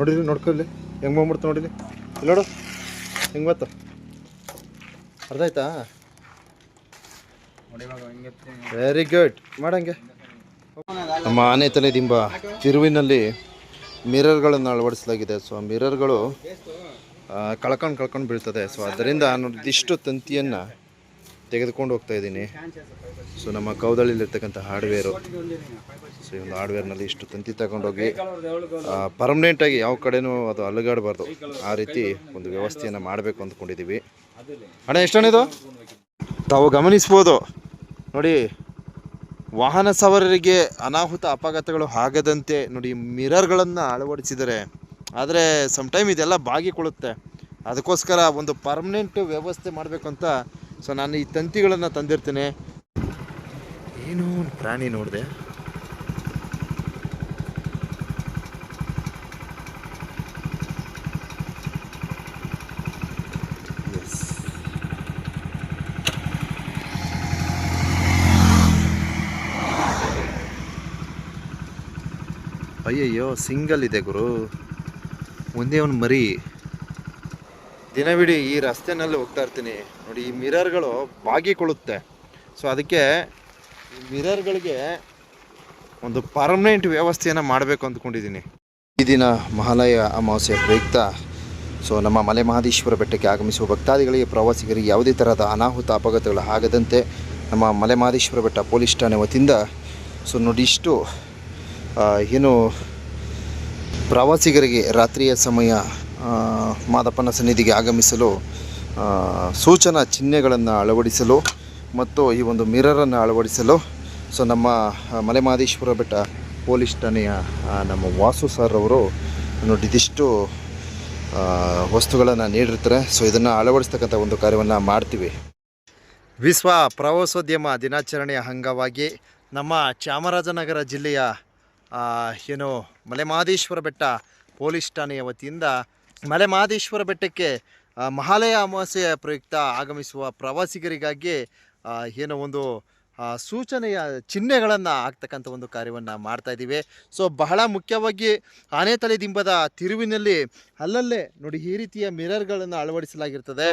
ನೋಡಿರಿ ನೋಡ್ಕೊಳ್ಳಿ ಹೆಂಗೆ ಬಂದ್ಬಿಡ್ತು ಇಲ್ಲಿ ನೋಡು. ಹೆಂಗೆ ಬತ್ತ ಅರ್ಧ ಆಯ್ತಾ ವೆರಿ ಗುಡ್ ಮಾಡಂಗೆ ನಮ್ಮ ಆನೆ ತಲೆ ದಿಂಬ ತಿರುವಿನಲ್ಲಿ ಮಿರರ್ಗಳನ್ನು ಅಳವಡಿಸಲಾಗಿದೆ. ಸೊ ಆ ಮಿರರ್ಗಳು ಕಳ್ಕೊಂಡು ಕಳ್ಕೊಂಡು ಬೀಳ್ತದೆ. ಸೊ ಅದರಿಂದ ಇದಿಷ್ಟು ತಂತಿಯನ್ನು ತೆಗೆದುಕೊಂಡು ಹೋಗ್ತಾ ಇದ್ದೀನಿ. ಸೊ ನಮ್ಮ ಕೌದಳ್ಳಿಲಿರ್ತಕ್ಕಂಥ ಹಾರ್ಡ್ವೇರು ಸೊ ಈ ಒಂದು ಹಾರ್ಡ್ವೇರ್ನಲ್ಲಿ ಇಷ್ಟು ತಂತಿ ತಗೊಂಡೋಗಿ ಪರ್ಮನೆಂಟಾಗಿ ಯಾವ ಕಡೆನೂ ಅದು ಅಲುಗಾಡಬಾರ್ದು. ಆ ರೀತಿ ಒಂದು ವ್ಯವಸ್ಥೆಯನ್ನು ಮಾಡಬೇಕು ಅಂದ್ಕೊಂಡಿದ್ದೀವಿ ಅಣ್ಣ ಎಷ್ಟಣ್ಣಿದು ತಾವು ಗಮನಿಸ್ಬೋದು. ನೋಡಿ, ವಾಹನ ಸವಾರರಿಗೆ ಅನಾಹುತ ಅಪಘಾತಗಳು ಆಗದಂತೆ ನೋಡಿ, ಮಿರರ್ಗಳನ್ನು ಅಳವಡಿಸಿದರೆ ಆದರೆ ಟೈಮ್ ಇದೆಲ್ಲ ಬಾಗಿಕೊಳ್ಳುತ್ತೆ. ಅದಕ್ಕೋಸ್ಕರ ಒಂದು ಪರ್ಮನೆಂಟ್ ವ್ಯವಸ್ಥೆ ಮಾಡಬೇಕು ಅಂತ ಸೊ ನಾನು ಈ ತಂತಿಗಳನ್ನು ತಂದಿರ್ತೀನಿ. ಏನೋ ಒಂದು ಪ್ರಾಣಿ ನೋಡಿದೆ. ಅಯ್ಯಯ್ಯೋ, ಸಿಂಗಲ್ ಇದೆ ಗುರು. ಒಂದೇ ಒಂದು ಮರಿ. ದಿನವಿಡೀ ಈ ರಸ್ತೆನಲ್ಲಿ ಹೋಗ್ತಾ ಇರ್ತೀನಿ. ನೋಡಿ, ಈ ಮಿರರ್ಗಳು ಬಾಗಿಕೊಳ್ಳುತ್ತೆ. ಸೊ ಅದಕ್ಕೆ ಈ ಮಿರರ್ಗಳಿಗೆ ಒಂದು ಪರ್ಮನೆಂಟ್ ವ್ಯವಸ್ಥೆಯನ್ನು ಮಾಡಬೇಕು ಅಂದ್ಕೊಂಡಿದ್ದೀನಿ. ಈ ದಿನ ಮಹಾಲಯ ಅಮಾವಾಸ್ಯೆ ಪ್ರಯುಕ್ತ. ಸೊ ನಮ್ಮ ಮಲೆ ಮಹಾದೇಶ್ವರ ಬೆಟ್ಟಕ್ಕೆ ಆಗಮಿಸುವ ಭಕ್ತಾದಿಗಳಿಗೆ, ಪ್ರವಾಸಿಗರಿಗೆ ಯಾವುದೇ ಥರದ ಅನಾಹುತ, ಅಪಘಾತಗಳು ಆಗದಂತೆ ನಮ್ಮ ಮಲೆ ಮಹಾದೇಶ್ವರ ಬೆಟ್ಟ ಪೊಲೀಸ್ ಠಾಣೆ ವತಿಯಿಂದ ಸೊ ನೋಡಿ, ಇಷ್ಟು ಏನು ಪ್ರವಾಸಿಗರಿಗೆ ರಾತ್ರಿಯ ಸಮಯ ಮಾದಪ್ಪನ ಸನ್ನಿಧಿಗೆ ಆಗಮಿಸಲು ಸೂಚನಾ ಚಿಹ್ನೆಗಳನ್ನು ಅಳವಡಿಸಲು ಮತ್ತು ಈ ಒಂದು ಮಿರರನ್ನು ಅಳವಡಿಸಲು, ಸೊ ನಮ್ಮ ಮಲೆಮಾದೇಶ್ವರ ಬೆಟ್ಟ ಪೊಲೀಸ್ ಠಾಣೆಯ ನಮ್ಮ ವಾಸು ಸರ್ ಅವರು ನೋಡಿ ಇದಿಷ್ಟು ವಸ್ತುಗಳನ್ನು ನೀಡಿರ್ತಾರೆ. ಸೊ ಇದನ್ನು ಅಳವಡಿಸ್ತಕ್ಕಂಥ ಒಂದು ಕಾರ್ಯವನ್ನು ಮಾಡ್ತೀವಿ. ವಿಶ್ವ ಪ್ರವಾಸೋದ್ಯಮ ದಿನಾಚರಣೆಯ ಅಂಗವಾಗಿ ನಮ್ಮ ಚಾಮರಾಜನಗರ ಜಿಲ್ಲೆಯ ಏನು ಮಲೆಮಾದೇಶ್ವರ ಬೆಟ್ಟ ಪೊಲೀಸ್ ಠಾಣೆಯ ವತಿಯಿಂದ ಮಲೆಮಹದೇಶ್ವರ ಬೆಟ್ಟಕ್ಕೆ ಮಹಾಲಯ ಅಮಾವಾಸ್ಯೆಯ ಪ್ರಯುಕ್ತ ಆಗಮಿಸುವ ಪ್ರವಾಸಿಗರಿಗಾಗಿ ಏನೋ ಒಂದು ಸೂಚನೆಯ ಚಿಹ್ನೆಗಳನ್ನು ಹಾಕ್ತಕ್ಕಂಥ ಒಂದು ಕಾರ್ಯವನ್ನು ಮಾಡ್ತಾ ಇದ್ದೀವಿ. ಸೊ ಬಹಳ ಮುಖ್ಯವಾಗಿ ಆನೆ ತಲೆ ದಿಂಬದ ತಿರುವಿನಲ್ಲಿ ಅಲ್ಲಲ್ಲೇ ನೋಡಿ ಈ ರೀತಿಯ ಮಿರರ್ಗಳನ್ನು ಅಳವಡಿಸಲಾಗಿರ್ತದೆ.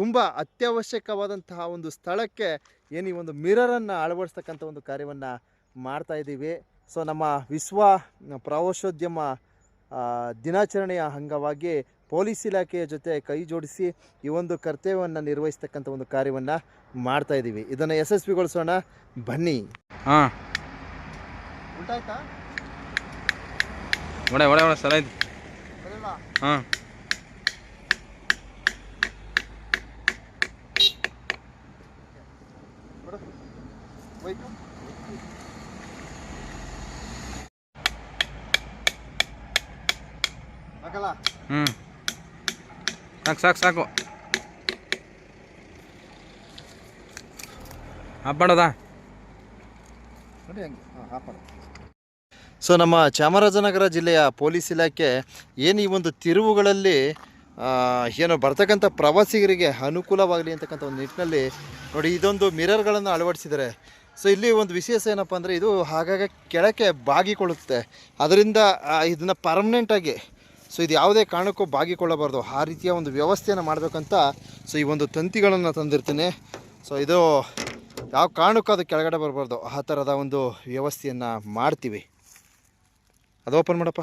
ತುಂಬ ಅತ್ಯವಶ್ಯಕವಾದಂತಹ ಒಂದು ಸ್ಥಳಕ್ಕೆ ಏನು ಈ ಒಂದು ಮಿರರನ್ನು ಅಳವಡಿಸ್ತಕ್ಕಂಥ ಒಂದು ಕಾರ್ಯವನ್ನು ಮಾಡ್ತಾ ಇದ್ದೀವಿ. ಸೊ ನಮ್ಮ ವಿಶ್ವ ಪ್ರವಾಸೋದ್ಯಮ ದಿನಾಚರಣೆಯ ಅಂಗವಾಗಿ ಪೊಲೀಸ್ ಇಲಾಖೆಯ ಜೊತೆ ಕೈ ಜೋಡಿಸಿ ಈ ಒಂದು ಕರ್ತವ್ಯವನ್ನು ನಿರ್ವಹಿಸ್ತಕ್ಕಂಥ ಒಂದು ಕಾರ್ಯವನ್ನು ಮಾಡ್ತಾ ಇದ್ದೀವಿ. ಇದನ್ನು ಯಶಸ್ವಿಗೊಳಿಸೋಣ. ಬನ್ನಿ. ಹಾಂ. ಉಂಟಾಯ್ತಾ? ಒಡೆ ಒಡೆ ಒಡೆ ಐತಿ ಹಾಂ. ಹಾಕಲ್ಲ ಹ್ಞೂ ಸಾಕು ಸಾಕು ಸಾಕು. ಹಬ್ಬಡದ ನೋಡಿ ಹಂಗೆ. ಹಾಂ ಸೊ ನಮ್ಮ ಚಾಮರಾಜನಗರ ಜಿಲ್ಲೆಯ ಪೊಲೀಸ್ ಇಲಾಖೆ ಏನು ಈ ಒಂದು ತಿರುವುಗಳಲ್ಲಿ ಏನು ಬರ್ತಕ್ಕಂಥ ಪ್ರವಾಸಿಗರಿಗೆ ಅನುಕೂಲವಾಗಲಿ ಅಂತಕ್ಕಂಥ ಒಂದು ನಿಟ್ಟಿನಲ್ಲಿ ನೋಡಿ ಇದೊಂದು ಮಿರರ್ಗಳನ್ನು ಅಳವಡಿಸಿದ್ದಾರೆ. ಸೊ ಇಲ್ಲಿ ಒಂದು ವಿಶೇಷ ಏನಪ್ಪ ಅಂದರೆ ಇದು ಆಗಾಗ ಕೆಳಕ್ಕೆ ಬಾಗಿಕೊಳ್ಳುತ್ತೆ. ಅದರಿಂದ ಇದನ್ನು ಪರ್ಮನೆಂಟಾಗಿ ಸೊ ಇದು ಯಾವುದೇ ಕಾರಣಕ್ಕೂ ಬಾಗಿಕೊಳ್ಳಬಾರ್ದು. ಆ ರೀತಿಯ ಒಂದು ವ್ಯವಸ್ಥೆಯನ್ನು ಮಾಡಬೇಕಂತ ಸೊ ಈ ಒಂದು ತಂತಿಗಳನ್ನು ತಂದಿರ್ತೀನಿ. ಸೊ ಇದು ಯಾವ ಕಾರಣಕ್ಕೂ ಅದು ಕೆಳಗಡೆ ಬರಬಾರ್ದು. ಆ ಥರದ ಒಂದು ವ್ಯವಸ್ಥೆಯನ್ನು ಮಾಡ್ತೀವಿ. ಅದು ಓಪನ್ ಮಾಡಪ್ಪ.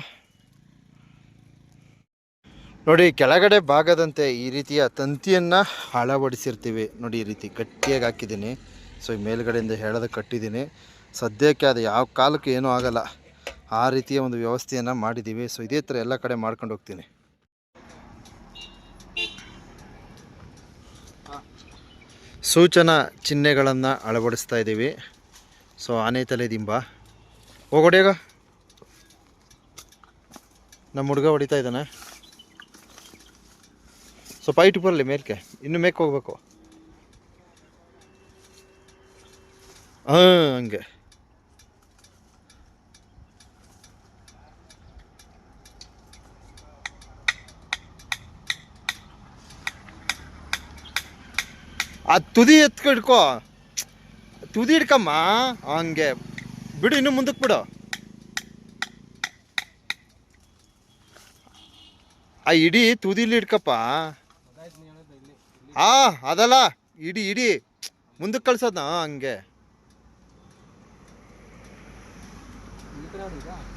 ನೋಡಿ, ಕೆಳಗಡೆ ಭಾಗದಂತೆ ಈ ರೀತಿಯ ತಂತಿಯನ್ನು ಅಳವಡಿಸಿರ್ತೀವಿ. ನೋಡಿ, ಈ ರೀತಿ ಗಟ್ಟಿಯಾಗಿ ಹಾಕಿದ್ದೀನಿ. ಸೊ ಈ ಮೇಲ್ಗಡೆಯಿಂದ ಹೇಳೋದು ಕಟ್ಟಿದ್ದೀನಿ. ಸದ್ಯಕ್ಕೆ ಅದು ಯಾವ ಕಾಲಕ್ಕೆ ಏನೂ ಆಗಲ್ಲ. ಆ ರೀತಿಯ ಒಂದು ವ್ಯವಸ್ಥೆಯನ್ನು ಮಾಡಿದ್ದೀವಿ ಸೊ ಇದೇ ಥರ ಎಲ್ಲ ಕಡೆ ಮಾಡ್ಕೊಂಡು ಹೋಗ್ತೀನಿ. ಸೂಚನಾ ಚಿಹ್ನೆಗಳನ್ನು ಅಳವಡಿಸ್ತಾ ಇದ್ದೀವಿ. ಸೊ ಆನೆ ತಲೆ ದಿಂಬ. ಹೋಗೋಡಿಯಾಗ ನಮ್ಮ ಹುಡುಗ ಹೊಡಿತಾ ಇದ್ದಾನೆ. ಸೊ ಪೈಟ್ ಬರಲಿ ಮೇಲ್ಕೆ ಇನ್ನು ಮೇಕ್ ಹೋಗ್ಬೇಕು. ಹಾಂ, ಹಂಗೆ. ಆ ತುದಿ ಎತ್ಕಿಡ್ಕೋ ತುದಿ ಹಿಡ್ಕಮ್ಮ. ಹಂಗೆ. ಬಿಡು, ಇನ್ನು ಮುಂದಕ್ಕೆ ಬಿಡು. ಆ, ಇಡೀ, ತುದಿಲಿ ಇಡ್ಕಪ್ಪ ಆ, ಅದಲ್ಲ. ಇಡಿ ಇಡಿ. ಮುಂದಕ್ಕೆ ಕಳ್ಸೋದ ಹಂಗೆ.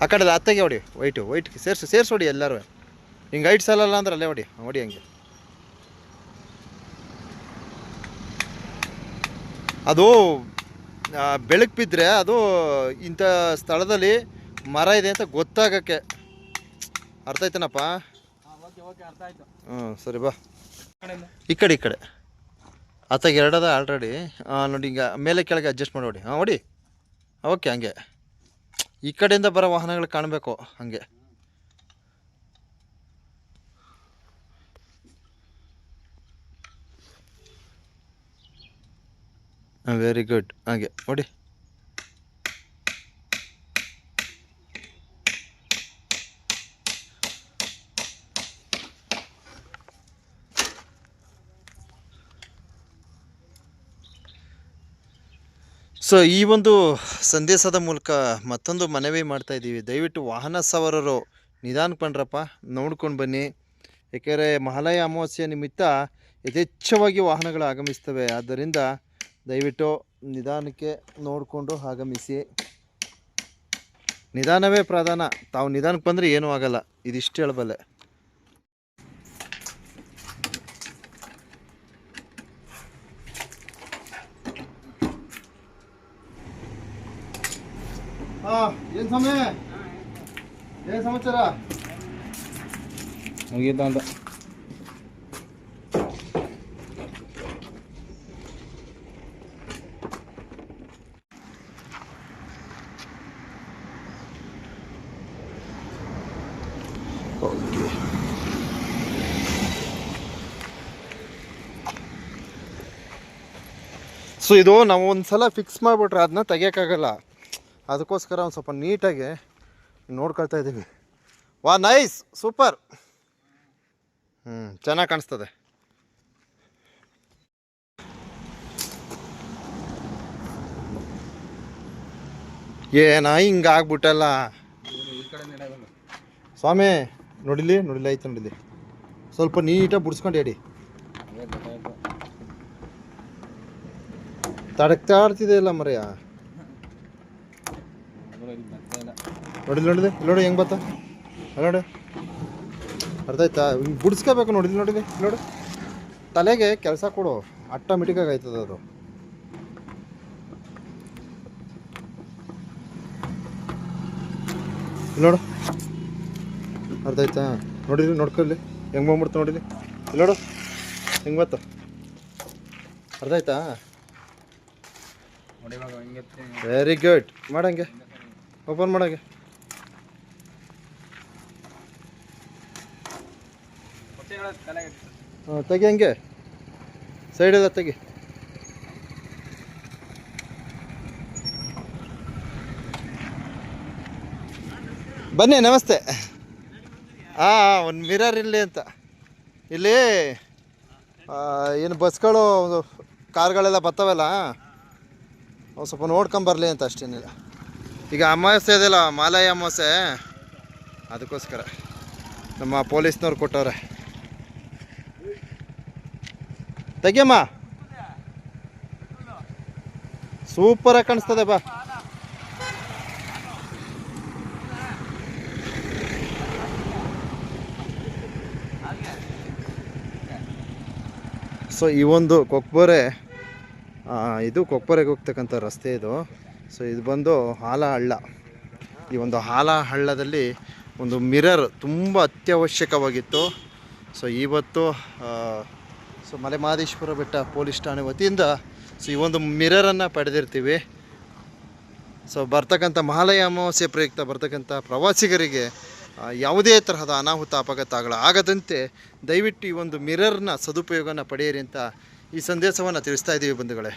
ಆ ಕಡೆ ಅತ್ತಗೆ ಹೊಡಿ. ವೈಟು ವೈಟ್ ಸೇರ್ಸು ಸೇರ್ಸೋಡಿ ಎಲ್ಲರೂ. ಹಿಂಗೆ ಹೈಟ್ ಸಲ್ಲಲ್ಲ ಅಂದ್ರೆ ಅಲ್ಲೇ ಹೊಡಿ. ಹೊಡಿ ಹಂಗೆ. ಅದು ಬೆಳಕು ಬಿದ್ದರೆ ಅದು ಇಂಥ ಸ್ಥಳದಲ್ಲಿ ಮರ ಇದೆ ಅಂತ ಗೊತ್ತಾಗಕ್ಕೆ. ಅರ್ಥ ಆಯ್ತನಪ್ಪ? ಹ್ಞೂ, ಸರಿ ಬಾ. ಈ ಕಡೆ ಈ ಕಡೆ. ಆತಾಗ ಎರಡದ ಆಲ್ರೆಡಿ ನೋಡಿ ಈಗ ಮೇಲೆ ಕೆಳಗೆ ಅಡ್ಜಸ್ಟ್ ಮಾಡಿ ಹೊಡಿ ಹಾಂ ನೋಡಿ ಓಕೆ, ಹಂಗೆ. ಈ ಕಡೆಯಿಂದ ಬರೋ ವಾಹನಗಳು ಕಾಣಬೇಕು, ಹಂಗೆ. ವೆರಿ ಗುಡ್ ಹಾಗೆ ನೋಡಿ ಸೊ ಈ ಒಂದು ಸಂದೇಶದ ಮೂಲಕ ಮತ್ತೊಂದು ಮನವಿ ಮಾಡ್ತಾ ಇದ್ದೀವಿ. ದಯವಿಟ್ಟು ವಾಹನ ಸವಾರರು ನಿಧಾನ ಪಂಡ್ರಪ್ಪ ನೋಡ್ಕೊಂಡು ಬನ್ನಿ. ಏಕೆಂದರೆ ಮಹಾಲಯ ಅಮಾವಾಸ್ಯೆ ನಿಮಿತ್ತ ಯಥೇಚ್ಛವಾಗಿ ವಾಹನಗಳು ಆಗಮಿಸ್ತವೆ. ಆದ್ದರಿಂದ ದಯವಿಟ್ಟು ನಿಧಾನಕ್ಕೆ ನೋಡಿಕೊಂಡು ಆಗಮಿಸಿ. ನಿಧಾನವೇ ಪ್ರಧಾನ. ತಾವು ನಿಧಾನಕ್ಕೆ ಬಂದರೆ ಏನೂ ಆಗಲ್ಲ. ಇದಿಷ್ಟು ಹೇಳಬಲ್ಲೆ. ಏನು ಸಮಯ ಏನು ಸಮಾಚಾರ? ಮುಗೀತು ಅಂತ ಓಕೆ ಸೊ ಇದು ನಾವು ಒಂದು ಸಲ ಫಿಕ್ಸ್ ಮಾಡಿಬಿಟ್ರೆ ಅದನ್ನ ತೆಗಿಯೋಕ್ಕಾಗಲ್ಲ. ಅದಕ್ಕೋಸ್ಕರ ಒಂದು ಸ್ವಲ್ಪ ನೀಟಾಗಿ ನೋಡ್ಕೊಳ್ತಾ ಇದ್ದೀವಿ. ವಾ ನೈಸ್ ಸೂಪರ್ ಹ್ಞೂ ಚೆನ್ನಾಗಿ ಕಾಣಿಸ್ತದೆ. ಏನ ಹಿಂಗೆ ಆಗ್ಬಿಟ್ಟಲ್ಲ. ಈ ಕಡೆ ನಡೆಯಲ್ಲ ಸ್ವಾಮಿ ನೋಡಿಲಿ ನೋಡಿಲ್ಲ ಆಯ್ತು ನೋಡಿಲಿ. ಸ್ವಲ್ಪ ನೀಟಾಗಿ ಬಿಡಿಸ್ಕೊಂಡು ಹೇಳಿ ತಡಕ್ತಾ ಆಡ್ತಿದೆ ಇಲ್ಲ ಮರೆಯ? ನೋಡಿಲ್ಲ ನೋಡಿದೆ ಇಲ್ಲಿ ನೋಡಿ ಹೆಂಗೆ ಬತ್ತ? ನೋಡಿ. ಅರ್ಥ ಆಯ್ತಾ? ಹಿಂಗೆ ಬಿಡಿಸ್ಕೋಬೇಕು ನೋಡಿದ್ವಿ ನೋಡಿದೆ ನೋಡು ತಲೆಗೆ ಕೆಲಸ ಕೊಡು. ಆಟೋಮೆಟಿಕ್ಕಾಗಿ ಆಯ್ತದ ಅದು. ನೋಡು ಅರ್ಥ ಆಯ್ತಾ? ನೋಡಿರಿ ನೋಡ್ಕೊಳ್ಳಿ. ಹೆಂಗ್ ಬಂದ್ಬಿಡ್ತು ನೋಡಿರಿ ಇಲ್ಲ ನೋಡು. ಹೆಂಗೆ ಬತ್ತ ಅರ್ಧ ಆಯ್ತಾ? ವೆರಿ ಗುಡ್ ಮಾಡಂಗೆ. ಓಪನ್ ಮಾಡಂಗೆ. ಹಾಂ, ತೆಗಿ ಹಂಗೆ. ಸೈಡೆಲ್ಲ ತೆಗಿ. ಬನ್ನಿ, ನಮಸ್ತೆ. ಹಾಂ ಒಂದು ಮಿರರ್ ಇಲ್ಲಿ ಅಂತ. ಇಲ್ಲಿ ಏನು ಬಸ್ಗಳು ಕಾರ್ಗಳೆಲ್ಲ ಬರ್ತಾವಲ್ಲ ಒಂದು ಸ್ವಲ್ಪ ನೋಡ್ಕೊಂಬರ್ಲಿ ಅಂತ ಅಷ್ಟೇನಿಲ್ಲ. ಈಗ ಅಮಾವಾಸ್ಯೆ ಇದೆಯಲ್ಲ ಮಾಲಯ ಅಮಾವಾಸ್ಯೆ. ಅದಕ್ಕೋಸ್ಕರ ನಮ್ಮ ಪೊಲೀಸ್ನವ್ರು ಕೊಟ್ಟವ್ರೆ. ತೆಗಿಯಮ್ಮ. ಸೂಪರಾಗಿ ಕಾಣಿಸ್ತದೆ ಬಾ. ಸೊ ಈ ಒಂದು ಕೊಕ್ಬೋರೆ ಇದು ಕೊಕ್ಬೋರೆಗೆ ಹೋಗ್ತಕ್ಕಂಥ ರಸ್ತೆ ಇದು. ಸೊ ಇದು ಬಂದು ಹಾಲ ಹಳ್ಳ ಈ ಒಂದು ಹಾಲ ಹಳ್ಳದಲ್ಲಿ ಒಂದು ಮಿರರ್ ತುಂಬ ಅತ್ಯವಶ್ಯಕವಾಗಿತ್ತು. ಸೊ ಇವತ್ತು ಸೊ ಮಲೆ ಮಹದೇಶ್ವರ ಬೆಟ್ಟ ಪೊಲೀಸ್ ಠಾಣೆ ವತಿಯಿಂದ ಸೊ ಈ ಒಂದು ಮಿರರನ್ನು ಪಡೆದಿರ್ತೀವಿ. ಸೊ ಬರ್ತಕ್ಕಂಥ ಮಹಾಲಯ ಅಮಾವಾಸ್ಯೆ ಪ್ರಯುಕ್ತ ಬರ್ತಕ್ಕಂಥ ಪ್ರವಾಸಿಗರಿಗೆ ಯಾವುದೇ ತರಹದ ಅನಾಹುತ ಅಪಘಾತಗಳಾಗದಂತೆ ದಯವಿಟ್ಟು ಈ ಒಂದು ಮಿರರ್ನ ಸದುಪಯೋಗನ ಪಡೆಯಿರಿ ಅಂತ ಈ ಸಂದೇಶವನ್ನು ತಿಳಿಸ್ತಾ ಇದ್ದೀವಿ ಬಂಧುಗಳೇ.